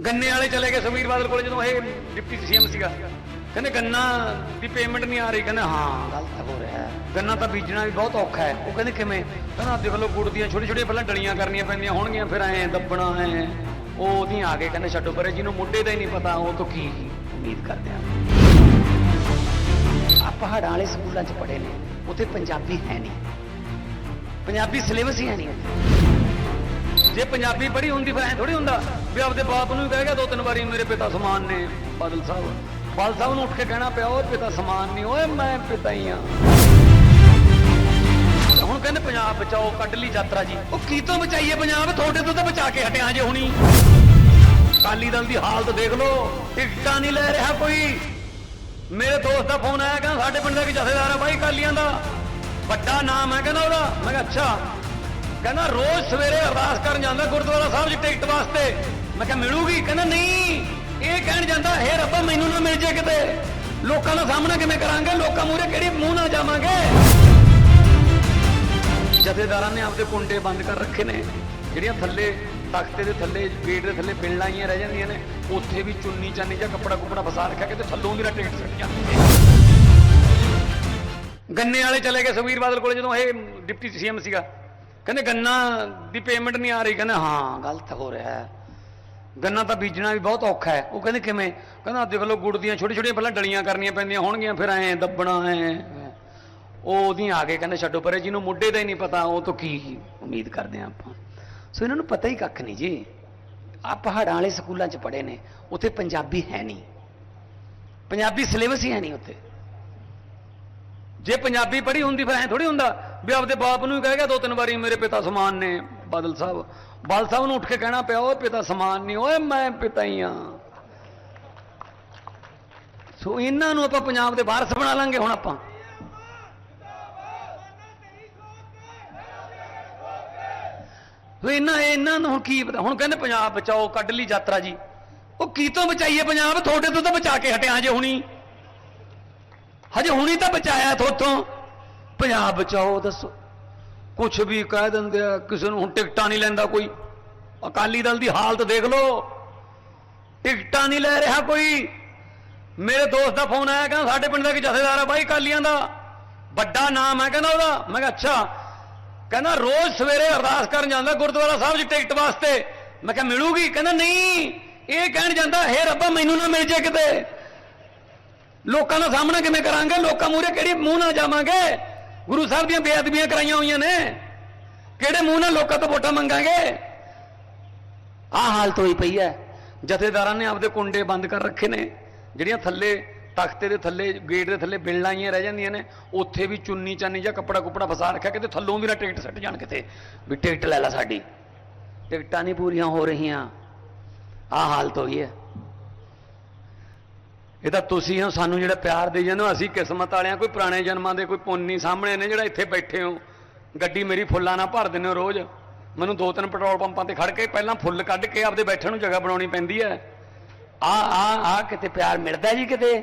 ਗੰਨੇ ਵਾਲੇ ਚਲੇ ਗਏ ਸੁਖਬੀਰ ਬਾਦਲ ਕੋਲੇ ਜਦੋਂ ਇਹ ਡਿਪਟੀ ਸੀਐਮ ਸੀਗਾ। ਕਹਿੰਦੇ ਗੰਨਾ ਦੀ ਪੇਮੈਂਟ ਨਹੀਂ ਆ ਰਹੀ। ਕਹਿੰਦੇ ਹਾਂ। ਗਲਤ ਹੋ ਰਿਹਾ ਗੰਨਾ ਤਾਂ ਬੀਜਣਾ ਵੀ ਬਹੁਤ ਔਖਾ ਹੈ। ਉਹ ਕਹਿੰਦੇ ਕਿਵੇਂ? ਕਹਿੰਦਾ ਦੇਖ ਲਓ ਗੁੜ ਦੀਆਂ ਛੋਟੀ ਛੋਟੀਆਂ ਪਹਿਲਾਂ ਡਲੀਆਂ ਕਰਨੀਆਂ ਪੈਂਦੀਆਂ ਹੋਣਗੀਆਂ ਫਿਰ ਐ ਦੱਬਣਾ ਐ। ਉਹ ਉਹਦੀਆਂ ਆ ਗਏ। ਕਹਿੰਦੇ ਛੱਡੋ ਪਰੇ ਜਿਹਨੂੰ ਮੁੱਢੇ ਦਾ ਹੀ ਨਹੀਂ ਪਤਾ ਉਹ ਤੋਂ ਕੀ ਉਮੀਦ ਕਰਦੇ ਆ। ਆ ਪਹਾੜਾਂ ਵਾਲੇ ਸਕੂਲਾਂ 'ਚ ਪੜ੍ਹੇ ਨੇ। ਉੱਥੇ ਪੰਜਾਬੀ ਹੈ ਨਹੀਂ। ਪੰਜਾਬੀ ਸਿਲੇਬਸ ਹੀ ਹੈ ਨਹੀਂ ਉੱਥੇ। ਜੇ ਪੰਜਾਬੀ ਪੜ੍ਹੀ ਹੁੰਦੀ ਫਿਰ ਐ ਥੋੜੀ ਹੁੰਦਾ ਵੀ ਆਪਦੇ ਬਾਪ ਨੂੰ ਹੀ ਕਹਿ ਗਿਆ ਦੋ ਤਿੰਨ ਵਾਰੀ ਮੇਰੇ ਪਿਤਾ ਸਮਾਨ ਨੇ ਬਾਦਲ ਸਾਹਿਬ। ਬਾਦਲ ਸਾਹਿਬ ਨੂੰ ਉੱਠ ਕੇ ਕਹਿਣਾ ਪਿਆ ਓਏ ਪਿਤਾ ਸਮਾਨ ਨਹੀਂ, ਓਏ ਮੈਂ ਪਿਤਾ ਹੀ ਆ। ਹੁਣ ਕਹਿੰਦੇ ਪੰਜਾਬ ਬਚਾਓ, ਕੱਢ ਲਈ ਯਾਤਰਾ ਜੀ। ਉਹ ਕੀ ਤੋਂ ਬਚਾਈਏ ਪੰਜਾਬ? ਤੁਹਾਡੇ ਤੋਂ ਤਾਂ ਬਚਾ ਕੇ ਹਟਿਆ ਜੇ ਹੁਣੀ। ਕਾਲੀ ਦਲ ਦੀ ਹਾਲਤ ਦੇਖ ਲਓ, ਟਿਕਟਾਂ ਨਹੀਂ ਲੈ ਰਿਹਾ ਕੋਈ। ਮੇਰੇ ਦੋਸਤ ਦਾ ਫੋਨ ਆਇਆ, ਕਹਿੰਦਾ ਸਾਡੇ ਪਿੰਡ ਦਾ ਇੱਕ ਜਥੇਦਾਰ ਆ ਬਾਈ ਕਾਲੀਆਂ ਦਾ। ਵੱਡਾ ਨਾਮ ਹੈ ਕਹਿੰਦਾ ਉਹਦਾ। ਮੈਂ ਕਿਹਾ, ਅੱਛਾ। ਕਹਿੰਦਾ ਰੋਜ਼ ਸਵੇਰੇ ਅਰਦਾਸ ਕਰਨ ਜਾਂਦਾ ਗੁਰਦੁਆਰਾ ਸਾਹਿਬ 'ਚ ਟਿਕਟ ਵਾਸਤੇ। ਮੈਂ ਕਿਹਾ, ਮਿਲੂਗੀ? ਕਹਿੰਦਾ, ਨਹੀਂ। ਇਹ ਕਹਿਣ ਜਾਂਦਾ, ਹੇ ਰੱਬਾ, ਮੈਨੂੰ ਨਾ ਮਿਲ ਜੇ ਕਿਤੇ। ਲੋਕਾਂ ਦਾ ਸਾਹਮਣਾ ਕਿਵੇਂ ਕਰਾਂਗੇ? ਲੋਕਾਂ ਮੂਹਰੇ ਕਿਹੜੀ ਮੂੰਹ ਨਾਲ ਜਾਵਾਂਗੇ? ਜਥੇਦਾਰਾਂ ਨੇ ਆਪਦੇ ਕੁੰਡੇ ਬੰਦ ਕਰ ਰੱਖੇ ਨੇ। ਜਿਹੜੀਆਂ ਥੱਲੇ, ਤਖਤੇ ਦੇ ਥੱਲੇ, ਗੇਟ ਦੇ ਥੱਲੇ ਬਿਲ ਲਾਈਆਂ ਰਹਿ ਜਾਂਦੀਆਂ ਨੇ, ਉੱਥੇ ਵੀ ਚੁੰਨੀ ਚਾਨੀ ਜਾਂ ਕੱਪੜਾ ਕੁਪੜਾ ਫਸਾ ਰੱਖਿਆ ਕਿਤੇ ਥੱਲੋਂ ਦੀ ਨਾ ਟਿਕਟ ਸੱਟ ਜਾਂਦੀ ਗੰਨੇ ਵਾਲੇ ਚਲੇ ਗਏ ਸੁਖਬੀਰ ਬਾਦਲ ਕੋਲੇ ਜਦੋਂ ਇਹ ਡਿਪਟੀ ਸੀਐਮ ਸੀਗਾ। ਕਹਿੰਦੇ ਗੰਨਾ ਦੀ ਪੇਮੈਂਟ ਨਹੀਂ ਆ ਰਹੀ। ਕਹਿੰਦੇ ਹਾਂ, ਗਲਤ ਹੋ ਰਿਹਾ ਹੈ। ਗੰਨਾ ਤਾਂ ਬੀਜਣਾ ਵੀ ਬਹੁਤ ਔਖਾ ਹੈ। ਉਹ ਕਹਿੰਦੇ ਕਿਵੇਂ? ਕਹਿੰਦਾ ਦੇਖ ਲਓ, ਗੁੜ ਦੀਆਂ ਛੋਟੀ ਛੋਟੀਆਂ ਪਹਿਲਾਂ ਡਲੀਆਂ ਕਰਨੀਆਂ ਪੈਂਦੀਆਂ ਹੋਣਗੀਆਂ, ਫਿਰ ਐ ਦੱਬਣਾ, ਐ ਉਹ ਉਹਦੀਆਂ ਆ ਕੇ ਕਹਿੰਦੇ ਛੱਡੋ, ਪਰੇ ਜਿਹਨੂੰ ਮੁੱਢੇ ਦਾ ਹੀ ਨਹੀਂ ਪਤਾ, ਉਹ ਤੋਂ ਕੀ ਉਮੀਦ ਕਰਦੇ ਆ ਆਪਾਂ। ਸੋ ਇਹਨਾਂ ਨੂੰ ਪਤਾ ਹੀ ਕੱਖ ਨਹੀਂ ਜੀ। ਆ ਪਹਾੜਾਂ ਵਾਲੇ ਸਕੂਲਾਂ 'ਚ ਪੜ੍ਹੇ ਨੇ। ਉੱਥੇ ਪੰਜਾਬੀ ਹੈ ਨਹੀਂ। ਪੰਜਾਬੀ ਸਿਲੇਬਸ ਹੀ ਹੈ ਨਹੀਂ ਉੱਥੇ। ਜੇ ਪੰਜਾਬੀ ਪੜ੍ਹੀ ਹੁੰਦੀ ਫਿਰ ਐ ਥੋੜੀ ਹੁੰਦਾ। ਵੀ ਆਪਦੇ ਬਾਪ ਨੂੰ ਹੀ ਕਹਿ ਗਿਆ, ਦੋ ਤਿੰਨ ਵਾਰੀ ਮੇਰੇ ਪਿਤਾ ਸਮਾਨ ਨੇ, ਬਾਦਲ ਸਾਹਿਬ। ਬਾਦਲ ਸਾਹਿਬ ਨੂੰ ਉੱਠ ਕੇ ਕਹਿਣਾ ਪਿਆ, ਓਏ ਪਿਤਾ ਸਮਾਨ ਨਹੀਂ, ਓਏ ਮੈਂ ਪਿਤਾ ਹੀ ਆ। ਸੋ ਇਹਨਾਂ ਨੂੰ ਆਪਾਂ ਪੰਜਾਬ ਦੇ ਵਾਰਸ ਬਣਾ ਲਾਂਗੇ ਹੁਣ ਆਪਾਂ। ਸੋ ਇਹਨਾਂ ਇਹਨਾਂ ਨੂੰ ਹੁਣ ਕੀ ਪਤਾ, ਹੁਣ ਕਹਿੰਦੇ ਪੰਜਾਬ ਬਚਾਓ, ਕੱਢ ਲਈ ਯਾਤਰਾ ਜੀ। ਉਹ ਕੀ ਤੋਂ ਬਚਾਈਏ ਪੰਜਾਬ? ਤੁਹਾਡੇ ਤੋਂ ਤਾਂ ਬਚਾ ਕੇ ਹਟਿਆ ਹਜੇ ਹੁਣੀ। ਹਜੇ ਹੁਣੀ ਤਾਂ ਬਚਾਇਆ ਥੋਥੋਂ। ਪੰਜਾਬ ਬਚਾਓ ਦੱਸੋ। ਕੁਛ ਵੀ ਕਹਿ ਦਿੰਦੇ ਆ, ਕਿਸੇ ਨੂੰ ਹੁਣ ਟਿਕਟਾਂ ਨਹੀਂ ਲੈਂਦਾ ਕੋਈ। ਅਕਾਲੀ ਦਲ ਦੀ ਹਾਲਤ ਦੇਖ ਲਓ। ਟਿਕਟਾਂ ਨਹੀਂ ਲੈ ਰਿਹਾ ਕੋਈ। ਮੇਰੇ ਦੋਸਤ ਦਾ ਫੋਨ ਆਇਆ, ਕਹਿੰਦਾ ਸਾਡੇ ਪਿੰਡ ਦਾ ਇੱਕ ਜਥੇਦਾਰ ਆ ਬਾਈ ਕਾਲੀਆਂ ਦਾ। ਵੱਡਾ ਨਾਮ ਹੈ ਕਹਿੰਦਾ ਉਹਦਾ। ਮੈਂ ਕਿਹਾ, ਅੱਛਾ। ਕਹਿੰਦਾ ਰੋਜ਼ ਸਵੇਰੇ ਅਰਦਾਸ ਕਰਨ ਜਾਂਦਾ ਗੁਰਦੁਆਰਾ ਸਾਹਿਬ 'ਚ ਟਿਕਟ ਵਾਸਤੇ। ਮੈਂ ਕਿਹਾ, ਮਿਲੂਗੀ? ਕਹਿੰਦਾ, ਨਹੀਂ। ਇਹ ਕਹਿਣ ਜਾਂਦਾ, ਹੇ ਰੱਬਾ, ਮੈਨੂੰ ਨਾ ਮਿਲ ਜੇ ਕਿਤੇ। ਲੋਕਾਂ ਦਾ ਸਾਹਮਣਾ ਕਿਵੇਂ ਕਰਾਂਗੇ? ਲੋਕਾਂ ਮੂਹਰੇ ਕਿਹੜੀ ਮੂੰਹ ਨਾਲ ਜਾਵਾਂਗੇ? ਗੁਰੂ ਸਾਹਿਬ ਦੀਆਂ ਬੇਅਦਬੀਆਂ ਕਰਾਈਆਂ ਹੋਈਆਂ ਨੇ। ਕਿਹੜੇ ਮੂੰਹ ਨਾਲ ਲੋਕਾਂ ਤੋਂ ਵੋਟਾਂ ਮੰਗਾਂਗੇ? ਆਹ ਹਾਲਤ ਹੋਈ ਪਈ ਹੈ। ਜਥੇਦਾਰਾਂ ਨੇ ਆਪਦੇ ਕੁੰਡੇ ਬੰਦ ਕਰ ਰੱਖੇ ਨੇ। ਜਿਹੜੀਆਂ ਥੱਲੇ, ਤਖਤੇ ਦੇ ਥੱਲੇ, ਗੇਟ ਦੇ ਥੱਲੇ ਬਿਲ ਲਾਈਆਂ ਰਹਿ ਜਾਂਦੀਆਂ ਨੇ, ਉੱਥੇ ਵੀ ਚੁੰਨੀ ਚਾਨੀ ਜਾਂ ਕੱਪੜਾ ਕੁਪੜਾ ਫਸਾ ਰੱਖਿਆ, ਕਿਤੇ ਥੱਲੋਂ ਵੀ ਨਾ ਟਿਕਟ ਸੱਟ ਜਾਣ ਕਿਤੇ। ਵੀ ਟਿਕਟ ਲੈ ਲੈ ਸਾਡੀ। ਟਿਕਟਾਂ ਨਹੀਂ ਪੂਰੀਆਂ ਹੋ ਰਹੀਆਂ। ਆਹ ਹਾਲਤ ਹੋਈ ਹੈ। ਇਹ ਤਾਂ ਤੁਸੀਂ ਹੋ, ਸਾਨੂੰ ਜਿਹੜਾ ਪਿਆਰ ਦੇ ਜਾਂਦੇ ਹੋ, ਅਸੀਂ ਕਿਸਮਤ ਵਾਲਿਆਂ, ਕੋਈ ਪੁਰਾਣੇ ਜਨਮਾਂ ਦੇ ਕੋਈ ਪੁੰਨੀ ਸਾਹਮਣੇ ਨੇ ਜਿਹੜਾ ਇੱਥੇ ਬੈਠੇ ਹੋ। ਗੱਡੀ ਮੇਰੀ ਫੁੱਲਾਂ ਨਾਲ ਭਰ ਦਿੰਦੇ ਹੋ ਰੋਜ਼। ਮੈਨੂੰ ਦੋ ਤਿੰਨ ਪੈਟਰੋਲ ਪੰਪਾਂ ਤੇ ਖੜ ਕੇ ਪਹਿਲਾਂ ਫੁੱਲ ਕੱਢ ਕੇ ਆਪਦੇ ਬੈਠਣ ਨੂੰ ਜਗ੍ਹਾ ਬਣਾਉਣੀ ਪੈਂਦੀ ਹੈ। ਆ ਆ ਆ ਕਿਤੇ ਪਿਆਰ ਮਿਲਦਾ ਜੀ ਕਿਤੇ?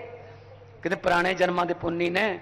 ਕਿਤੇ ਪੁਰਾਣੇ ਜਨਮਾਂ ਦੇ ਪੁੰਨੀ ਨੇ।